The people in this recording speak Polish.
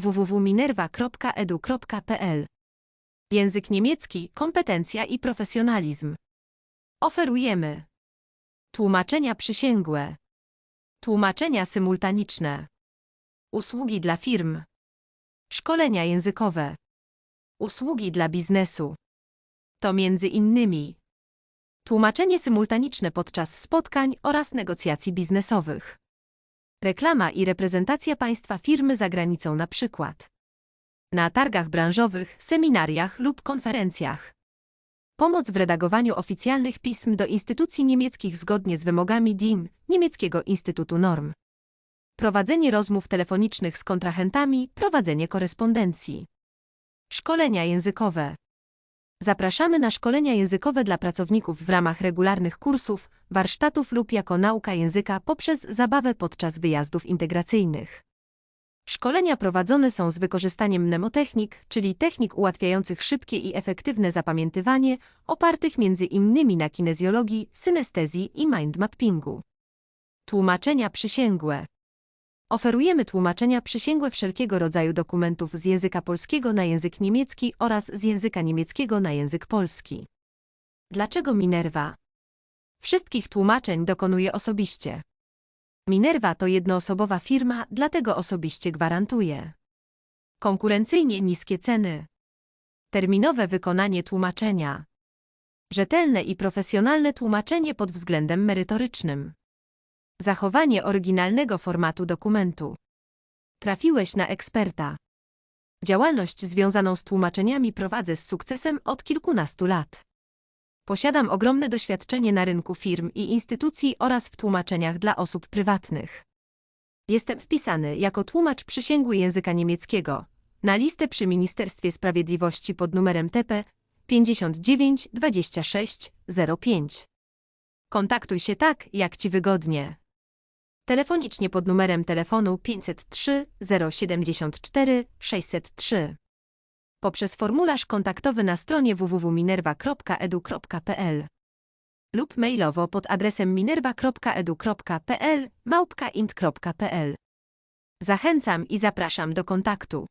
www.minerva.edu.pl Język niemiecki, kompetencja i profesjonalizm. Oferujemy tłumaczenia przysięgłe, tłumaczenia symultaniczne, usługi dla firm, szkolenia językowe, usługi dla biznesu. To między innymi tłumaczenie symultaniczne podczas spotkań oraz negocjacji biznesowych. Reklama i reprezentacja państwa firmy za granicą na przykład. Na targach branżowych, seminariach lub konferencjach. Pomoc w redagowaniu oficjalnych pism do instytucji niemieckich zgodnie z wymogami DIN, Niemieckiego Instytutu Norm. Prowadzenie rozmów telefonicznych z kontrahentami, prowadzenie korespondencji. Szkolenia językowe. Zapraszamy na szkolenia językowe dla pracowników w ramach regularnych kursów, warsztatów lub jako nauka języka poprzez zabawę podczas wyjazdów integracyjnych. Szkolenia prowadzone są z wykorzystaniem mnemotechnik, czyli technik ułatwiających szybkie i efektywne zapamiętywanie, opartych między innymi na kinezjologii, synestezji i mindmappingu. Tłumaczenia przysięgłe. Oferujemy tłumaczenia przysięgłe wszelkiego rodzaju dokumentów z języka polskiego na język niemiecki oraz z języka niemieckiego na język polski. Dlaczego Minerva? Wszystkich tłumaczeń dokonuje osobiście. Minerva to jednoosobowa firma, dlatego osobiście gwarantuje. Konkurencyjnie niskie ceny. Terminowe wykonanie tłumaczenia. Rzetelne i profesjonalne tłumaczenie pod względem merytorycznym. Zachowanie oryginalnego formatu dokumentu. Trafiłeś na eksperta. Działalność związaną z tłumaczeniami prowadzę z sukcesem od kilkunastu lat. Posiadam ogromne doświadczenie na rynku firm i instytucji oraz w tłumaczeniach dla osób prywatnych. Jestem wpisany jako tłumacz przysięgły języka niemieckiego na listę przy Ministerstwie Sprawiedliwości pod numerem TP 59 26 05. Kontaktuj się tak, jak Ci wygodnie. Telefonicznie pod numerem telefonu 503 074 603. Poprzez formularz kontaktowy na stronie www.minerva.edu.pl lub mailowo pod adresem minerva.edu.pl małpka.int.pl. Zachęcam i zapraszam do kontaktu.